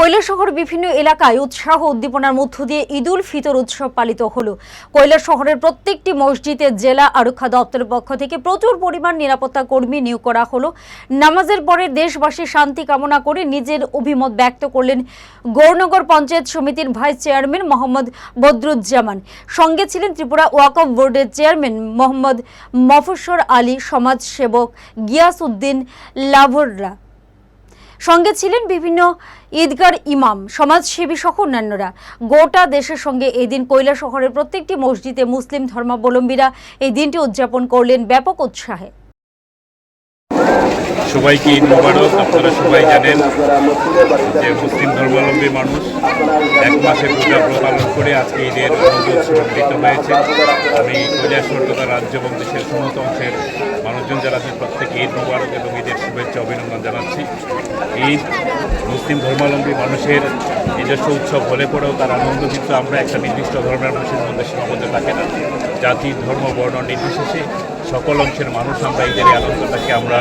কৈলাসহর বিভিন্ন এলাকায় উৎসাহ উদ্দীপনার মধ্য দিয়ে ঈদুল ফিতর উৎসব পালিত হলো। কৈলাসহরের প্রত্যেকটি মসজিদে জেলা আরক্ষা দপ্তরের পক্ষ থেকে প্রচুর পরিমাণ নিরাপত্তা কর্মী নিয়োগ করা হলো। নামাজের পরে দেশবাসী শান্তি কামনা করে নিজের অভিমত ব্যক্ত করলেন গৌরনগর পঞ্চায়েত সমিতির ভাইস চেয়ারম্যান মোহাম্মদ বদরুজ্জামান। সঙ্গে ছিলেন ত্রিপুরা ওয়াকফ বোর্ডের চেয়ারম্যান মোহাম্মদ মফস্বর আলী সমাজসেবক গিয়াস উদ্দিন লাভররা। সঙ্গে ছিলেন বিভিন্ন ঈদগার ইমাম, সমাজসেবী সহ অন্যান্যরা। গোটা দেশের সঙ্গে এদিন কৈলা শহরের প্রত্যেকটি মসজিদে মুসলিম ধর্মাবলম্বীরা এই দিনটি উদযাপন করলেন ব্যাপক উৎসাহে। সবাইকে ঈদ মোবারক। আপনারা সবাই জানেন যে মুসলিম ধর্মাবলম্বী মানুষ এক মাসে পূজা পালন করে আজকে ঈদের আনন্দ উৎসব হয়েছে। আমি কৈলাসর তথা রাজ্য এবং দেশের সমস্ত অংশের মানুষজন যারা আছেন প্রত্যেকে ঈদ মোবারক এবং ঈদের শুভেচ্ছা, অভিনন্দন জানাচ্ছি। ঈদ মুসলিম ধর্মাবলম্বী মানুষের নিজস্ব উৎসব হলে পরেও তার আনন্দ কিন্তু আমরা একটা নির্দিষ্ট ধর্মের মানুষের মধ্যে সীমাবদ্ধ থাকে না। জাতি, ধর্ম, বর্ণ নির্বিশেষে সকল অংশের মানুষ আমরা ঈদের এই আনন্দটাকে আমরা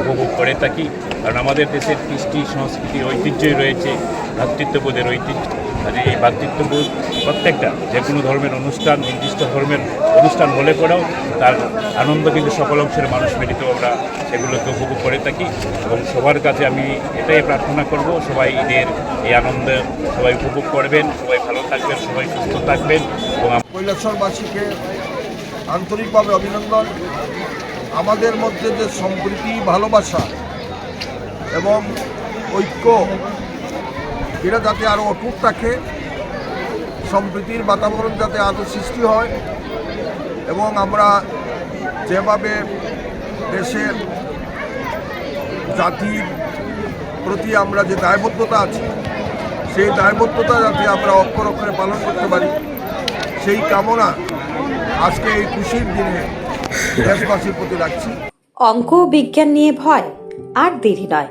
উপভোগ করে থাকি। কারণ আমাদের দেশের কৃষ্টি, সংস্কৃতি, ঐতিহ্যই রয়েছে, ভ্রাতৃত্ববোধের ঐতিহ্য। আর এই ভ্রাতৃত্ববোধ প্রত্যেকটা যে কোনো ধর্মের অনুষ্ঠান, নির্দিষ্ট ধর্মের অনুষ্ঠান হলে পরেও তার আনন্দ কিন্তু সকল অংশের মানুষ মিলিত আমরা সেগুলোকে উপভোগ করে থাকি এবং সবার কাছে আমি এটাই প্রার্থনা করব, সবাই ঈদের এই আনন্দ সবাই উপভোগ করবেন, সবাই ভালো থাকবেন, সবাই সুস্থ থাকবেন এবং কৈলাসরবাসীকে আন্তরিকভাবে অভিনন্দন। আমাদের মধ্যে যে সম্প্রীতি, ভালোবাসা এবং ঐক্য এটা যাতে আরও অটুট থাকে সম্প্রীতির বাতাবরণ যাতে আরও সৃষ্টি হয়, এবং আমরা যেভাবে দেশের জাতির প্রতি আমরা যে দায়বদ্ধতা আছে, সেই দায়বদ্ধতা যাতে আমরা অক্ষর অক্ষরে পালন করতে পারি, সেই কামনা আজকে এই খুশির দিনে দেশবাসীর প্রতি রাখছি। অঙ্ক বিজ্ঞান নিয়ে ভয় আর দেরি নয়।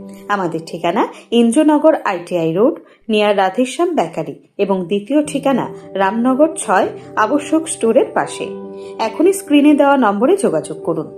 আমাদের ঠিকানা Indranagar ITI road, near Radheshyam bakery এবং দ্বিতীয় ঠিকানা রামনগর ছয় আবশ্যক স্টোরের পাশে। এখনই স্ক্রিনে দেওয়া নম্বরে যোগাযোগ করুন।